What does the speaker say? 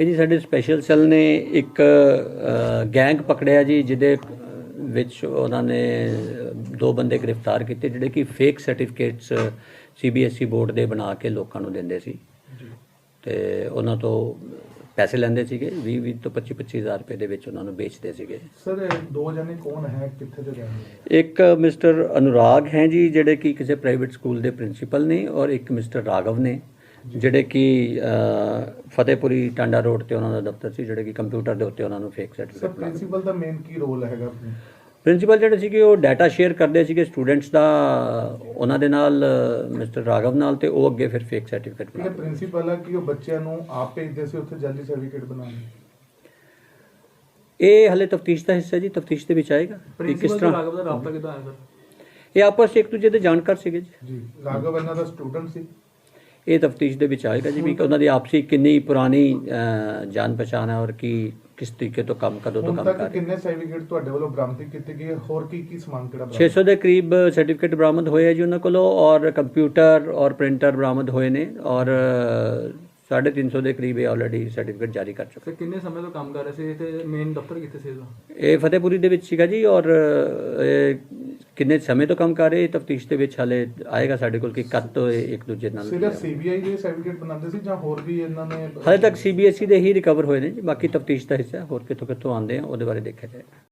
ਇਹ ਜੀ ਸਾਡੇ ਸਪੈਸ਼ਲ ਸੈੱਲ ਨੇ ਇੱਕ ਗੈਂਗ ਪਕੜਿਆ ਜੀ ਜਿਹਦੇ ਵਿੱਚ ਉਹਨਾਂ ਨੇ ਦੋ ਬੰਦੇ ਗ੍ਰਿਫਤਾਰ ਕੀਤੇ ਜਿਹੜੇ ਕਿ ਫੇਕ ਸਰਟੀਫਿਕੇਟਸ ਸੀਬੀਐਸਈ ਬੋਰਡ ਦੇ ਬਣਾ ਕੇ ਲੋਕਾਂ ਨੂੰ ਦਿੰਦੇ ਸੀ। ਤੇ ਉਹਨਾਂ ਤੋਂ ਪੈਸੇ ਲੈਂਦੇ ਸੀਗੇ 20 20 ਤੋਂ 25 25000 ਰੁਪਏ ਦੇ ਵਿੱਚ ਉਹਨਾਂ ਨੂੰ ਵੇਚਦੇ ਸੀਗੇ। ਸਰ ਦੋ ਜਣੇ ਕੌਣ ਹੈ? ਕਿੱਥੇ ਦੇ ਵਾਲੇ? ਇੱਕ ਮਿਸਟਰ ਅਨੁਰਾਗ ਹੈ ਜੀ ਜਿਹੜੇ ਕਿ ਕਿਸੇ ਪ੍ਰਾਈਵੇਟ ਸਕੂਲ ਦੇ ਪ੍ਰਿੰਸੀਪਲ ਨੇ ਔਰ ਇੱਕ ਮਿਸਟਰ ਰਾਘਵ ਨੇ। ਜਿਹੜੇ ਕਿ ਫਤਿਹਪੁਰੀ ਟਾਂਡਾ ਰੋਡ ਤੇ ਉਹਨਾਂ ਦਾ ਦਫ਼ਤਰ ਸੀ ਜਿਹੜੇ ਕਿ ਕੰਪਿਊਟਰ ਦੇ ਉੱਤੇ ਉਹਨਾਂ ਨੂੰ ਫੇਕ ਸਰ ਸਰਟੀਫਿਕੇਟ ਪ੍ਰਿੰਸੀਪਲ ਦਾ ਮੇਨ ਕੀ ਰੋਲ ਹੈਗਾ ਪ੍ਰਿੰਸੀਪਲ ਜਿਹੜੇ ਸੀਗੇ ਉਹ ਡਾਟਾ ਸ਼ੇਅਰ ਕਰਦੇ ਸੀਗੇ ਸਟੂਡੈਂਟਸ ਦਾ ਉਹਨਾਂ ਦੇ ਨਾਲ ਮਿਸਟਰ ਰਾਘਵ ਨਾਲ ਤੇ ਉਹ ਅੱਗੇ ਫਿਰ ਫੇਕ ਸਰਟੀਫਿਕੇਟ ਬਣਾਉਂਦੇ। ਪ੍ਰਿੰਸੀਪਲ ਆ ਕਿ ਉਹ ਬੱਚਿਆਂ ਨੂੰ ਆਪ ਭੇਜਦੇ ਸੀ ਉੱਥੇ ਜਲਦੀ ਸਰਟੀਫਿਕੇਟ ਬਣਾਉਣ? ਇਹ ਹਲੇ ਤਫਤੀਸ਼ ਦਾ ਹਿੱਸਾ ਜੀ ਤਫਤੀਸ਼ ਦੇ ਵਿੱਚ ਆਏਗਾ ਕਿ ਕਿਸ ਤਰ੍ਹਾਂ ਰਾਗਵ ਦਾ ਰਾਬਤਾ ਕਿਦਾਂ ਆਇਆ ਸਰ ਇਹ ਆਪਸ ਇੱਕ ਦੂਜੇ ਦੇ ਜਾਣਕਾਰ ਸੀਗੇ ਜੀ। ਜੀ ਰਾਘਵ ਇਹਨਾਂ ਦਾ ਸਟੂਡੈਂਟ ਸੀ। ਇਹ ਤਫਤੀਸ਼ ਦੇ ਵਿੱਚ ਆਏਗਾ ਜੀ ਵੀ ਕਿ ਉਹਨਾਂ ਦੀ ਆਪਸੀ ਕਿੰਨੀ ਪੁਰਾਣੀ ਜਾਣ ਪਛਾਣ ਹੈ ਔਰ ਕੀ ਕਿਸ ਤਰੀਕੇ ਤੋਂ ਕੰਮ ਕਦੋਂ ਤੋਂ ਕੰਮ ਕਰ ਰਹੇ ਕਿੰਨੇ ਸਰਟੀਫਿਕੇਟ ਤੁਹਾਡੇ ਵੱਲੋਂ ਬਰਾਮਦ ਕੀਤੇ ਗਏ? ਹੋਰ ਕੀ ਕੀ ਸਮਾਨ ਕਿਹੜਾ ਬਰਾਮਦ? 600 ਦੇ ਕਰੀਬ ਸਰਟੀਫਿਕੇਟ ਬਰਾਮਦ ਹੋਏ ਆ ਜੀ ਉਹਨਾਂ ਕੋਲੋਂ ਔਰ ਕੰਪਿਊਟਰ ਔਰ ਪ੍ਰਿੰਟਰ ਬਰਾਮਦ ਹੋਏ ਨੇ ਔਰ ਅ, 350 ਦੇ ਕਰੀਬ ਇਹ ਆਲਰੇਡੀ ਸਰਟੀਫਿਕੇਟ ਜਾਰੀ ਕਰ ਚੁੱਕੇ ਕਿੰਨੇ ਸਮੇਂ ਤੋਂ ਕੰਮ ਕਰ ਰਹੇ ਸੀ? ਤੇ ਮੇਨ ਦਫ਼ਤਰ ਕਿੱਥੇ ਸੀ ਇਹਦਾ ਇਹ ਫਤਿਹਪੁਰੀ ਦੇ ਵਿੱਚ ਸੀਗਾ ਜੀ ਔਰ ਕਿੰਨੇ ਸਮੇਂ ਤੋਂ ਕੰਮ ਕਰ ਰਹੇ ਤਫਤੀਸ਼ ਦੇ ਵਿੱਚ ਹਲੇ ਆਏਗਾ ਸਾਡੇ ਕੋਲ ਕਿ ਕਦ ਤੋਂ ਇਹ ਇੱਕ ਦੂਜੇ ਨਾਲ ਸਿਰਫ ਸੀਬੀਆਈ ਦੇ ਸਰਟੀਫਿਕੇਟ ਬਣਾਉਂਦੇ ਸੀ ਜਾਂ ਹੋਰ ਵੀ ਇਹਨਾਂ ਨੇ ਹਲੇ ਤੱਕ ਸੀਬੀਐਸਈ ਦੇ ਹੀ ਰਿਕਵਰ ਹੋਏ ਨੇ ਜੀ ਬਾਕੀ ਤਫਤੀਸ਼ ਦਾ ਹਿੱਸਾ। ਹੋਰ ਕਿੱਥੋਂ ਕਿੱਥੋਂ ਆਉਂਦੇ ਆ ਉਹਦੇ ਬਾਰੇ ਦੇਖਿਆ ਜਾਏ